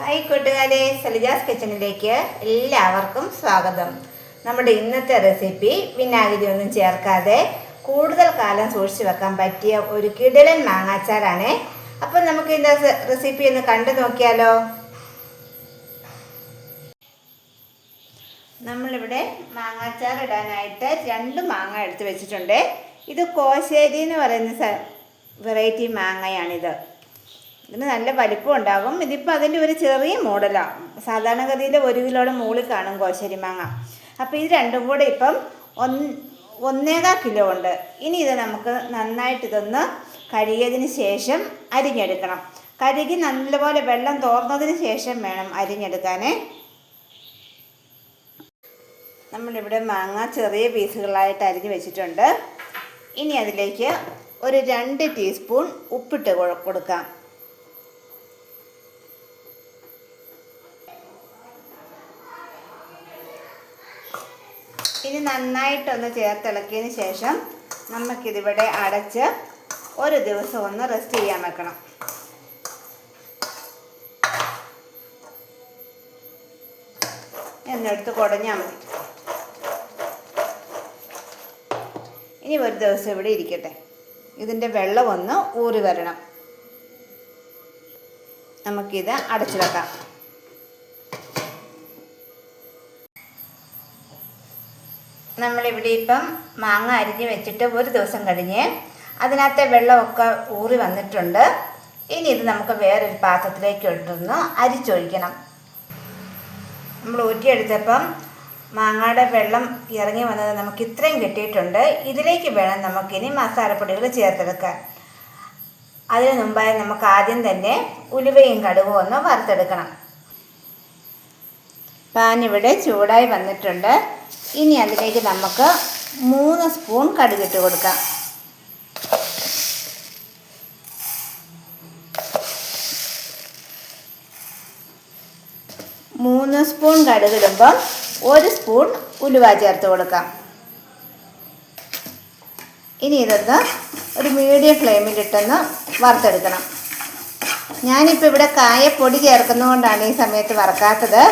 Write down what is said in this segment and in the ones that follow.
Hi കൂട്ടുകാരെ സലിജാസ് കിച്ചണിലേക്ക് എല്ലാവർക്കും സ്വാഗതം. നമ്മുടെ ഇന്നത്തെ റെസിപ്പി വിനാഗിരി ഒന്നും ചേർക്കാതെ കൂടുതൽ കാലം സൂക്ഷിച്ചു വെക്കാൻ പറ്റിയ ഒരു കിടലൻ മാങ്ങാച്ചാറാണ്. അപ്പം നമുക്ക് ഇതിന്റെ റെസിപ്പി ഒന്ന് കണ്ടു നോക്കിയാലോ? നമ്മളിവിടെ മാങ്ങാച്ചാർ ഇടാനായിട്ട് രണ്ട് മാങ്ങ എടുത്ത് വെച്ചിട്ടുണ്ട്. ഇത് കോശേരി എന്ന് പറയുന്ന വെറൈറ്റി മാങ്ങയാണിത്. ഇതിന് നല്ല വലിപ്പം ഉണ്ടാകും. ഇതിപ്പോൾ അതിന്റെ ഒരു ചെറിയ മോഡലാണ് സാധാരണഗതിയിൽ ഒരു കിലോയുടെ മുകളിൽ കാണും കോശരി മാങ്ങ. അപ്പോൾ ഇത് രണ്ടും കൂടെ ഇപ്പം ഒന്ന് ഒന്നേകാൽ കിലോ ഉണ്ട്. ഇനി ഇത് നമുക്ക് നന്നായിട്ട് ഇതൊന്ന് കഴുകിയതിന് ശേഷം അരിഞ്ഞെടുക്കണം. കഴുകി നല്ലപോലെ വെള്ളം തോർന്നതിന് ശേഷം വേണം അരിഞ്ഞെടുക്കാനേ. നമ്മളിവിടെ മാങ്ങ ചെറിയ പീസുകളായിട്ട് അരിഞ്ഞ് വെച്ചിട്ടുണ്ട്. ഇനി അതിലേക്ക് ഒരു രണ്ട് ടീസ്പൂൺ ഉപ്പിട്ട് കൊടുക്കാം. ഇനി നന്നായിട്ടൊന്ന് ചേർത്തിളക്കിയതിന് ശേഷം നമുക്കിതിവിടെ അടച്ച് ഒരു ദിവസം ഒന്ന് റെസ്റ്റ് ചെയ്യാൻ വെക്കണം. എന്നെടുത്ത് കുടഞ്ഞാൽ മതി. ഇനി ഒരു ദിവസം ഇവിടെ ഇരിക്കട്ടെ. ഇതിന്റെ വെള്ളം ഒന്ന് ഊറി വരണം. നമുക്കിത് അടച്ചു വെക്കാം നമ്മളിവിടെ ഇപ്പം മാങ്ങ അരിഞ്ഞ് വെച്ചിട്ട് ഒരു ദിവസം കഴിഞ്ഞ് അതിനകത്തെ വെള്ളമൊക്കെ ഊറി വന്നിട്ടുണ്ട്. ഇനി ഇത് നമുക്ക് വേറൊരു പാത്രത്തിലേക്ക് ഇട്ടൊന്ന് അരിച്ചൊഴിക്കണം. നമ്മൾ ഊറ്റിയെടുത്തപ്പം മാങ്ങയുടെ വെള്ളം ഇറങ്ങി വന്നത് നമുക്ക് ഇത്രയും കിട്ടിയിട്ടുണ്ട്. ഇതിലേക്ക് വേണം നമുക്കിനി മസാലപ്പൊടികൾ ചേർത്തെടുക്കാൻ. അതിനു മുമ്പായി നമുക്ക് ആദ്യം തന്നെ ഉലുവയും കടുകും ഒന്ന് വറുത്തെടുക്കണം. പാൻ ഇവിടെ ചൂടായി വന്നിട്ടുണ്ട്. ഇനി അതിലേക്ക് നമുക്ക് മൂന്ന് സ്പൂൺ കടുകിട്ട് കൊടുക്കാം. മൂന്ന് സ്പൂൺ കടുകിടുമ്പം ഒരു സ്പൂൺ ഉലുവ ചേർത്ത് കൊടുക്കാം. ഇനി ഇതൊന്ന് ഒരു മീഡിയം ഫ്ലെയിമിലിട്ടൊന്ന് വറുത്തെടുക്കണം. ഞാനിപ്പോൾ ഇവിടെ കായപ്പൊടി ചേർക്കുന്നതുകൊണ്ടാണ് ഈ സമയത്ത് വറക്കാത്തത്.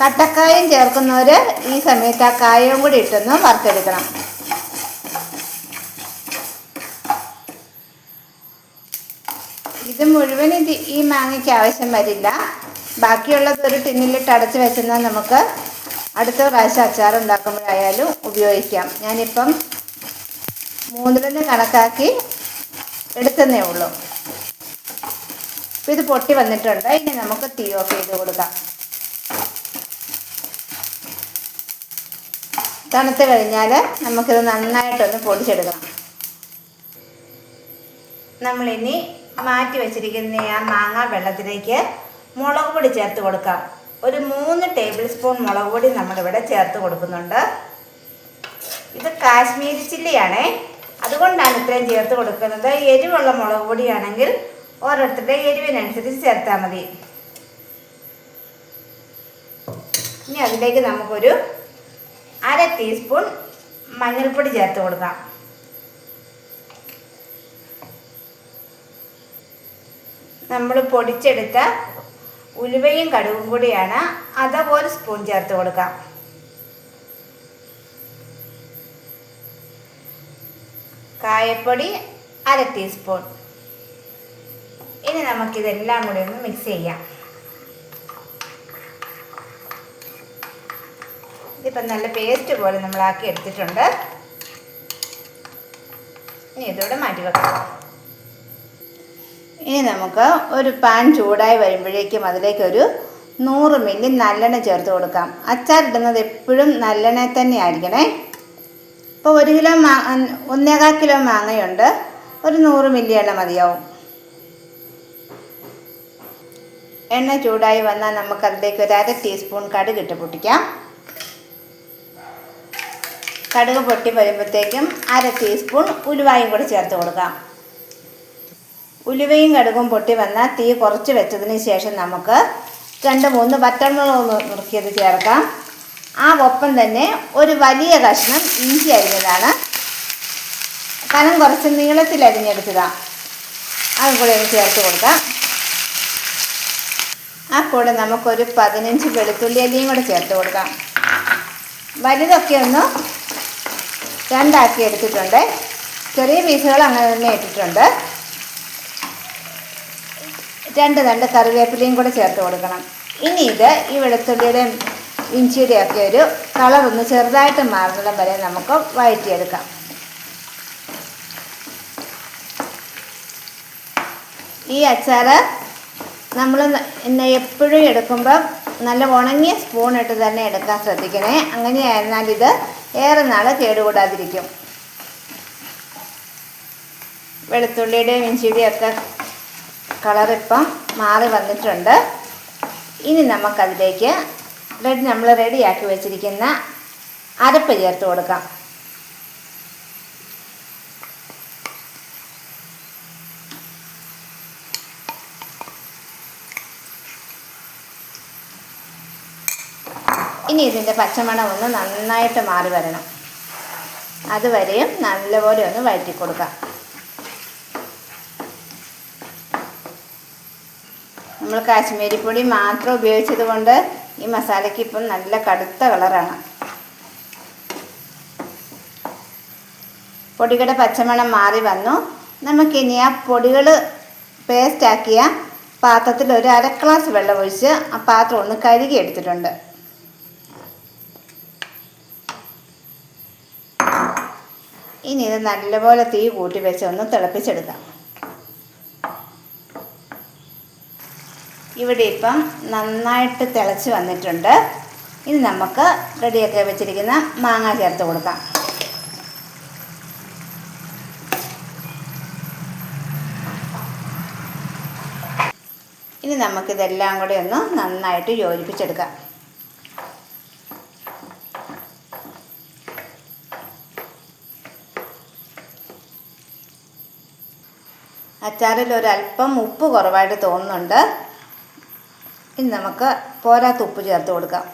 കട്ടക്കായും ചേർക്കുന്നവർ ഈ സമയത്ത് ആ കായവും കൂടി ഇട്ടൊന്ന് വറുത്തെടുക്കണം. ഇത് മുഴുവൻ ഇത് ഈ മാങ്ങയ്ക്ക് ആവശ്യം വരില്ല. ബാക്കിയുള്ളത് ഒരു ടിന്നിലിട്ട് അടച്ച് വെച്ചെന്നാൽ നമുക്ക് അടുത്ത പ്രാവശ്യം അച്ചാർ ഉണ്ടാക്കുമ്പോഴായാലും ഉപയോഗിക്കാം. ഞാനിപ്പം മൂന്നിലൊന്ന് കണക്കാക്കി എടുത്തന്നേ ഉള്ളൂ. ഇത് പൊട്ടി വന്നിട്ടുണ്ട്. ഇനി നമുക്ക് തീ ഓഫ് ചെയ്ത് കൊടുക്കാം. തണുത്ത് കഴിഞ്ഞാൽ നമുക്കിത് നന്നായിട്ടൊന്ന് പൊടിച്ചെടുക്കണം. നമ്മളിനി മാറ്റി വെച്ചിരിക്കുന്ന ആ മാങ്ങ വെള്ളത്തിലേക്ക് മുളക് പൊടി ചേർത്ത് കൊടുക്കാം. ഒരു മൂന്ന് ടേബിൾ സ്പൂൺ മുളക് പൊടി നമ്മളിവിടെ ചേർത്ത് കൊടുക്കുന്നുണ്ട്. ഇത് കാശ്മീരി ചില്ലിയാണേ. അതുകൊണ്ടാണ് ഇത്രയും ചേർത്ത് കൊടുക്കുന്നത്. എരിവുള്ള മുളക് പൊടിയാണെങ്കിൽ ഓരോരുത്തരുടെ എരിവിനനുസരിച്ച് ചേർത്താൽ മതി. ഇനി അതിലേക്ക് നമുക്കൊരു അര ടീസ്പൂൺ മഞ്ഞൾപ്പൊടി ചേർത്ത് കൊടുക്കാം. നമ്മൾ പൊടിച്ചെടുത്ത ഉലുവയും കടുകും കൂടിയാണ് അത് ഒരു സ്പൂൺ ചേർത്ത് കൊടുക്കാം. കായപ്പൊടി അര ടീസ്പൂൺ ഇനി നമുക്കിതെല്ലാം കൂടി ഒന്ന് മിക്സ് ചെയ്യാം. ഇതിപ്പം നല്ല പേസ്റ്റ് പോലെ നമ്മളാക്കി എടുത്തിട്ടുണ്ട്. ഇനി ഇതോടെ മാറ്റി വെക്കാം. ഇനി നമുക്ക് ഒരു പാൻ ചൂടായി വരുമ്പോഴേക്കും അതിലേക്കൊരു നൂറ് മില്ലി നല്ലെണ്ണ ചേർത്ത് കൊടുക്കാം. അച്ചാറിടുന്നത് എപ്പോഴും നല്ലെണ്ണ തന്നെ ആയിരിക്കണേ. ഇപ്പോൾ ഒരു കിലോ മാ ഒന്നേകാൽ കിലോ മാങ്ങയുണ്ട്. ഒരു നൂറ് മില്ലി എണ്ണ മതിയാവും. എണ്ണ ചൂടായി വന്നാൽ നമുക്കതിലേക്ക് ഒരു അര ടീസ്പൂൺ കടുക് ഇട്ട് പൊട്ടിക്കാം. കടുക് പൊട്ടി വരുമ്പോഴത്തേക്കും അര ടീസ്പൂൺ ഉലുവായും കൂടി ചേർത്ത് കൊടുക്കാം. ഉലുവയും കടുകും പൊട്ടി വന്നാൽ തീ കുറച്ച് വെച്ചതിന് ശേഷം നമുക്ക് രണ്ട് മൂന്ന് വറ്റൽമുളക് നുറുക്കിയത് ചേർക്കാം. ആ ഒപ്പം തന്നെ ഒരു വലിയ കഷ്ണം ഇഞ്ചി അരിഞ്ഞതാണ്. കനം കുറച്ച് നീളത്തിൽ അരിഞ്ഞെടുത്തതാണ് അതും കൂടെ ഒന്ന് ചേർത്ത് കൊടുക്കാം. ആ കൂടെ നമുക്കൊരു പതിനഞ്ച് വെളുത്തുള്ളി അല്ലിയും കൂടെ ചേർത്ത് കൊടുക്കാം. വലുതൊക്കെ ഒന്ന് രണ്ടാക്കി എടുത്തിട്ടുണ്ട്. ചെറിയ പീസുകൾ അങ്ങനെ തന്നെ ഇട്ടിട്ടുണ്ട്. രണ്ട് രണ്ട് കറിവേപ്പിലയും കൂടെ ചേർത്ത് കൊടുക്കണം. ഇനി ഇത് ഈ വെളുത്തുള്ളിയുടെയും ഇഞ്ചിയുടെയും ഒക്കെ ഒരു കളറൊന്ന് ചെറുതായിട്ട് മാറുന്നിടം വരെ നമുക്ക് വഴറ്റിയെടുക്കാം. ഈ അച്ചാർ നമ്മൾ എപ്പോഴും എടുക്കുമ്പം നല്ല ഉണങ്ങിയ സ്പൂൺ ഇട്ട് തന്നെ എടുക്കാൻ ശ്രദ്ധിക്കണേ. അങ്ങനെയായിരുന്നാൽ ഇത് ഏറെ നാൾ കേടുകൂടാതിരിക്കും. വെളുത്തുള്ളിയുടെയും ഇഞ്ചിയുടെയും ഒക്കെ കളർ ഇപ്പം മാറി വന്നിട്ടുണ്ട്. ഇനി നമുക്കതിലേക്ക് റെഡി നമ്മൾ റെഡിയാക്കി വെച്ചിരിക്കുന്ന അരപ്പ് ചേർത്ത് കൊടുക്കാം. ഇനി ഇതിന്റെ പച്ചമണം ഒന്ന് നന്നായിട്ട് മാറി വരണം. അതുവരെയും നല്ലപോലെ ഒന്ന് വഴറ്റി കൊടുക്കാം. നമ്മൾ കാശ്മീരി പൊടി മാത്രം ഉപയോഗിച്ചത് കൊണ്ട് ഈ മസാലയ്ക്ക് ഇപ്പം നല്ല കടുത്ത കളറാണ്. പൊടികളുടെ പച്ചമണം മാറി വന്നു. നമുക്കിനി ആ പൊടികൾ പേസ്റ്റാക്കിയ പാത്രത്തിൽ ഒരു അര ഗ്ലാസ് വെള്ളം ഒഴിച്ച് ആ പാത്രം ഒന്ന് കഴുകി എടുത്തിട്ടുണ്ട് ഇനി ഇത് നല്ലപോലെ തീ കൂട്ടി വെച്ച് ഒന്ന് തിളപ്പിച്ചെടുക്കാം. ഇവിടെ ഇപ്പം നന്നായിട്ട് തിളച്ച് വന്നിട്ടുണ്ട്. ഇനി നമുക്ക് റെഡിയാക്കി വെച്ചിരിക്കുന്ന മാങ്ങ ചേർത്ത് കൊടുക്കാം. ഇനി നമുക്കിതെല്ലാം കൂടി ഒന്ന് നന്നായിട്ട് യോജിപ്പിച്ചെടുക്കാം. അച്ചാറിൽ ഒരല്പം ഉപ്പ് കുറവായിട്ട് തോന്നുന്നുണ്ട്. ഇനി നമുക്ക് പോരാത്ത ഉപ്പ് ചേർത്ത് കൊടുക്കാം.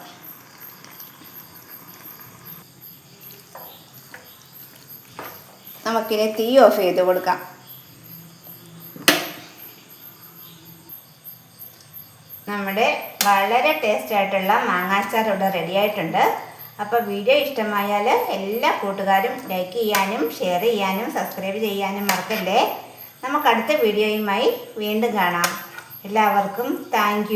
നമുക്കിനി തീ ഓഫ് ചെയ്ത് കൊടുക്കാം. നമ്മുടെ വളരെ ടേസ്റ്റ് ആയിട്ടുള്ള മാങ്ങാച്ചാർ ഇവിടെ റെഡി ആയിട്ടുണ്ട്. അപ്പോൾ വീഡിയോ ഇഷ്ടമായാൽ എല്ലാ കൂട്ടുകാരും ലൈക്ക് ചെയ്യാനും ഷെയർ ചെയ്യാനും സബ്സ്ക്രൈബ് ചെയ്യാനും മറക്കല്ലേ? നമുക്ക് അടുത്ത വീഡിയോയുമായി വീണ്ടും കാണാം. എല്ലാവർക്കും താങ്ക്